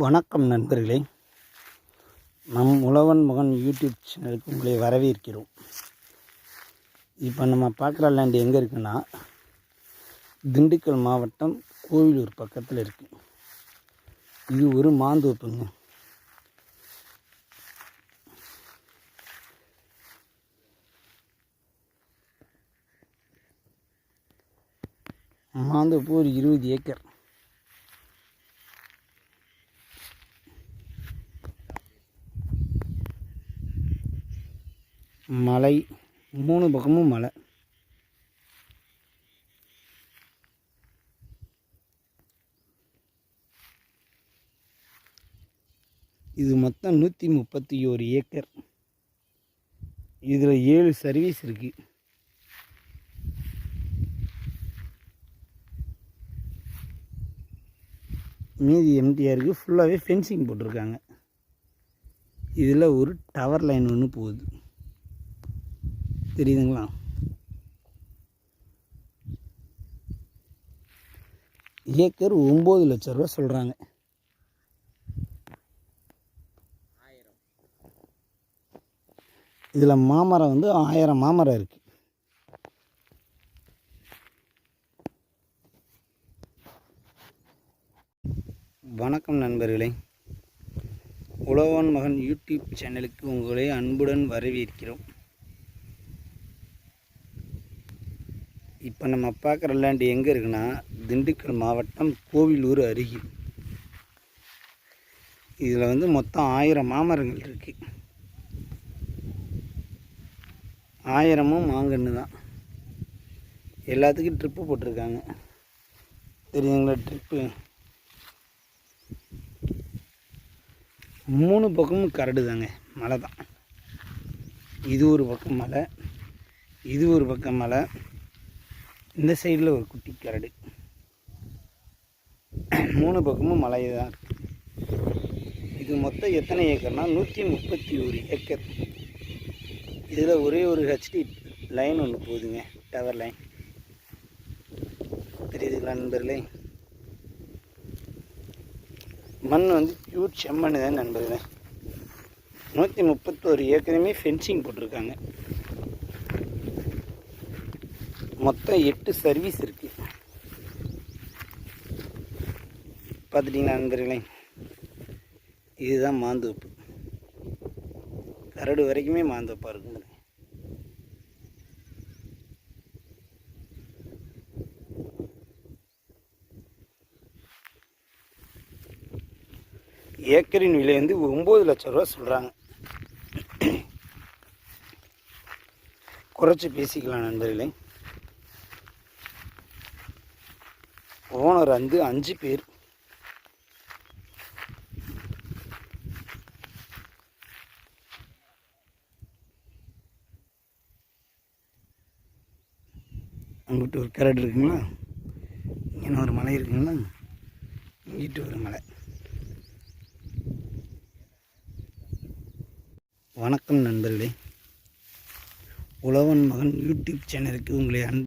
வணக்கம் நண்பர்களே. நம் உழவன் மகன் யூடியூப் சேனலுக்கு உங்களை வரவேற்கிறோம். இப்போ நம்ம பார்க்குற லேண்ட் எங்கே இருக்குன்னா திண்டுக்கல் மாவட்டம் கோவிலூர் பக்கத்தில் இருக்கு. இது ஒரு மாந்தோப்புங்க மாந்தோப்பு ஒரு இருபது ஏக்கர். மலை மூணு பக்கமும் மலை. இது மொத்தம் நூற்றி முப்பத்தி ஒரு ஏக்கர். இதில் ஏழு சர்வீஸ் இருக்குது மீதி எம்டிஆருக்கு இருக்குது ஃபுல்லாகவே ஃபென்சிங் போட்டிருக்காங்க. இதில் ஒரு டவர் லைன் ஒன்று போகுது. தெரியுதுங்களா? ஏக்கர் ஒம்பது லட்ச ரூபா சொல்கிறாங்க இதில் மாமரம் வந்து ஆயிரம் மாமரம் இருக்குது வணக்கம் நண்பர்களே. உழவன் மகன் யூடியூப் சேனலுக்கு உங்களை அன்புடன் வரவேற்கிறோம். இப்போ நம்ம பார்க்குற லேண்டு எங்கே இருக்குன்னா திண்டுக்கல் மாவட்டம் கோவிலூர் அருகில் இதில் வந்து மொத்தம் ஆயிரம் மாமரங்கள் இருக்குது ஆயிரமும் மாங்கன்று தான். எல்லாத்துக்கும் ட்ரிப்பு போட்டிருக்காங்க. தெரியுங்களா ட்ரிப்பு மூணு பக்கமும் கரடு தாங்க மலை தான். இது ஒரு பக்கம் மலை இது ஒரு பக்கம் மலை. இந்த சைடில் ஒரு குட்டி கரடு. மூணு பக்கமும் மலை தான் இருக்குது இது மொத்தம் எத்தனை ஏக்கர்னா நூற்றி முப்பத்தி ஒரு ஏக்கர். இதில் ஒரே ஒரு ஹெச்டி லைன் ஒன்று போகுதுங்க டவர் லைன் தெரியுதுங்களா நண்பர்களே? மண் வந்து பியூர் செம்மண் தான் நண்பர்களே. நூற்றி முப்பத்தோரு ஏக்கருமே ஃபென்சிங் போட்டிருக்காங்க. மொத்தம் எட்டு சர்வீஸ் இருக்குது பார்த்துட்டிங்களா நண்பர்களே? இதுதான் மாந்தோப்பு. கரடு வரைக்குமே மாந்தோப்பாக இருக்கும். ஏக்கரின் விலை வந்து ஒம்பது லட்ச ரூபா சொல்கிறாங்க குறைச்சி பேசிக்கலாம் நண்பர்களே. ஓனர் வந்து அஞ்சு பேர். அங்கிட்டு ஒரு கரடு இருக்குங்களா? இங்கே ஒரு மலை இருக்குங்களா? இங்கிட்டு ஒரு மலை. வணக்கம் நண்பர்களே. உழவன் மகன் யூடியூப் சேனலுக்கு உங்களை அன்